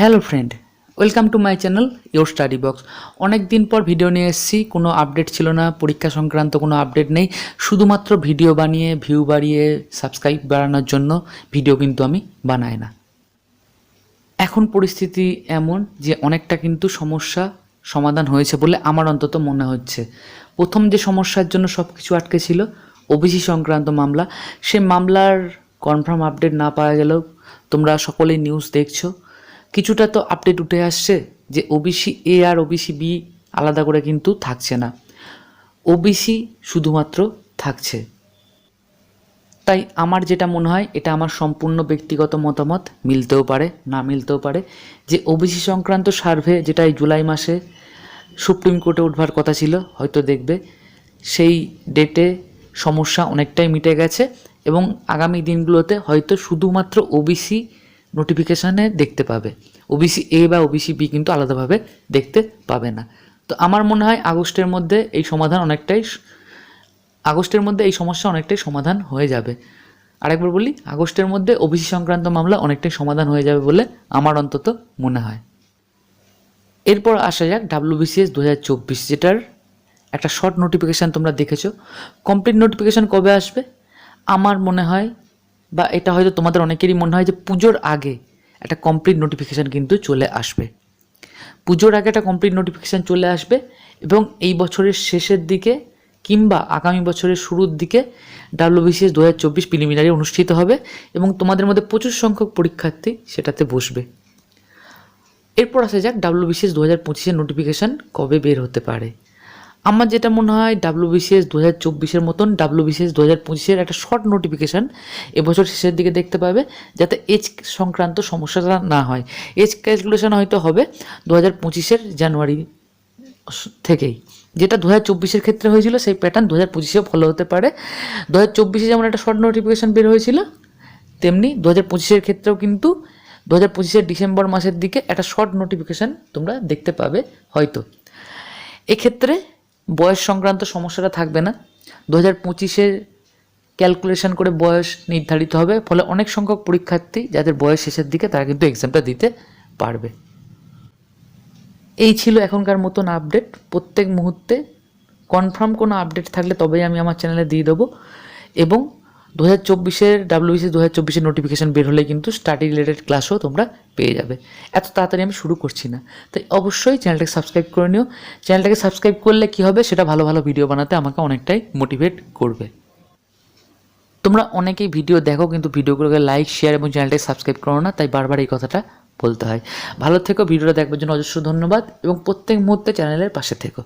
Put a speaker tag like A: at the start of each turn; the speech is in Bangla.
A: Hello friend welcome to my channel your study box অনেক দিন পর ভিডিও নিয়ে এসেছি। কোনো আপডেট ছিল না। পরীক্ষা সংক্রান্ত কোনো আপডেট নেই। শুধুমাত্র ভিডিও বানিয়ে ভিউ বাড়িয়ে সাবস্ক্রাইব বাড়ানোর জন্য ভিডিও কিন্তু আমি বানাই না। এখন পরিস্থিতি এমন যে অনেকটা কিন্তু সমস্যা সমাধান হয়েছে বলে আমার অন্তত মনে হচ্ছে। প্রথম যে সমস্যার জন্য সব কিছু আটকে ছিল ওবিসি সংক্রান্ত মামলা। সে মামলার কনফার্ম আপডেট না পাওয়া গেলেও তোমরা সকলেই নিউজ দেখছ। কিছুটা তো আপডেট উঠে আসছে যে ওবিসি এ আর ওবিসি বি আলাদা করে কিন্তু থাকছে না। ওবিসি শুধুমাত্র থাকছে। তাই আমার যেটা মনে হয়, এটা আমার সম্পূর্ণ ব্যক্তিগত মতামত, মিলতেও পারে, না মিলতেও পারে, যে ওবিসি সংক্রান্ত সার্ভে যেটা এই জুলাই মাসে সুপ্রিম কোর্টে উঠবার কথা ছিল, হয়তো দেখবে, সেই ডেটে সমস্যা অনেকটাই মিটে গেছে এবং আগামী দিনগুলোতে হয়তো শুধুমাত্র ওবিসি নোটিফিকেশানে দেখতে পাবে। ওবিসি এ বা ওবিসি বি কিন্তু আলাদাভাবে দেখতে পাবে না। তো আমার মনে হয় আগস্টের মধ্যে এই সমাধান অনেকটাই আগস্টের মধ্যে এই সমস্যা অনেকটাই সমাধান হয়ে যাবে। আরেকবার বলি, আগস্টের মধ্যে ওবিসি সংক্রান্ত মামলা অনেকটাই সমাধান হয়ে যাবে বলে আমার অন্তত মনে হয়। এরপর আসা যাক ডাব্লিউবিসিএস দু হাজার চব্বিশ, যেটার একটা শর্ট নোটিফিকেশান তোমরা দেখেছ। কমপ্লিট নোটিফিকেশান কবে আসবে? আমার মনে হয় বা এটা হয়তো তোমাদের অনেকেরই মনে হয় যে পুজোর আগে একটা কমপ্লিট নোটিফিকেশান কিন্তু চলে আসবে। পুজোর আগে একটা কমপ্লিট নোটিফিকেশান চলে আসবে এবং এই বছরের শেষের দিকে কিংবা আগামী বছরের শুরুর দিকে ডাব্লিউবিসিএস দু হাজার চব্বিশ প্রিলিমিনারি অনুষ্ঠিত হবে এবং তোমাদের মধ্যে প্রচুর সংখ্যক পরীক্ষার্থী সেটাতে বসবে। এরপর আসা যাক ডাব্লিউবিসিএস দু হাজার পঁচিশের নোটিফিকেশান কবে বের হতে পারে। আমার যেটা মনে হয় ডাব্লিউবিসিএস দু হাজার চব্বিশের মতন ডাব্লিউবিসিএস দু হাজার পঁচিশের একটা শর্ট নোটিফিকেশান এবছর শেষের দিকে দেখতে পাবে, যাতে এজ সংক্রান্ত সমস্যাটা না হয়। এজ ক্যালকুলেশন হয়তো হবে দু হাজার পঁচিশের জানুয়ারি থেকেই। যেটা দু হাজার চব্বিশের ক্ষেত্রে হয়েছিল, সেই প্যাটার্ন দু হাজার পঁচিশেও ফলো হতে পারে। দু হাজার চব্বিশে যেমন একটা শর্ট নোটিফিকেশান বের হয়েছিল, তেমনি দু হাজার পঁচিশের ক্ষেত্রেও কিন্তু দু হাজার পঁচিশের ডিসেম্বর মাসের দিকে একটা শর্ট নোটিফিকেশান তোমরা দেখতে পাবে হয়তো। এক্ষেত্রে বয়স সংক্রান্ত সমস্যাটা থাকবে না। দু হাজার পঁচিশের ক্যালকুলেশন করে বয়স নির্ধারিত হবে, ফলে অনেক সংখ্যক পরীক্ষার্থী যাদের বয়স শেষের দিকে, তারা কিন্তু এক্সামটা দিতে পারবে। এই ছিল এখনকার মতন আপডেট প্রত্যেক মুহূর্তে কনফার্ম কোনো আপডেট থাকলে তবেই আমি আমার চ্যানেলে দিয়ে দেবো। এবং দু হাজার চব্বিশের ডাব্লিউবিসি দু হাজার চব্বিশের নোটিফিকেশান বের হলে কিন্তু স্টাডি রিলেটেড ক্লাসও তোমরা পেয়ে যাবে। এত তাড়াতাড়ি আমি শুরু করছি না। তাই অবশ্যই চ্যানেলটাকে সাবস্ক্রাইব করে নিও। চ্যানেলটাকে সাবস্ক্রাইব করলে কী হবে? সেটা ভালো ভালো ভিডিও বানাতে আমাকে অনেকটাই মোটিভেট করবে। তোমরা অনেকেই ভিডিও দেখো, কিন্তু ভিডিওগুলোকে লাইক শেয়ার এবং চ্যানেলটাকে সাবস্ক্রাইব করো না, তাই বারবার এই কথাটা বলতে হয়। ভালো থেকো, ভিডিওটা দেখবার জন্য অজস্র ধন্যবাদ এবং প্রত্যেক মুহূর্তে চ্যানেলের পাশে থেকো।